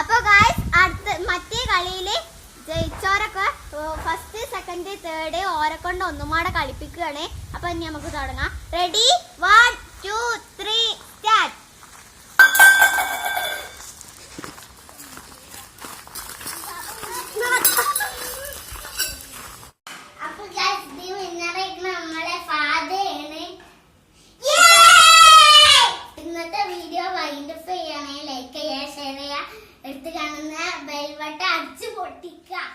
അപ്പോൾ ഗായ്സ് അടുത്ത മറ്റേ കളിയിൽ ജയിച്ചവരൊക്കെ ഫസ്റ്റ് സെക്കൻഡ് തേർഡ് ഓരെ കൊണ്ട് ഒന്നുമാടെ കളിപ്പിക്കുകയാണ്. അപ്പോൾ ഇനി നമുക്ക് തുടങ്ങാം. റെഡി വാട്ട് ഷെയർ എടുത്ത് കാണുന്ന ബെൽവട്ട അടിച്ചു പൊട്ടിക്കാം.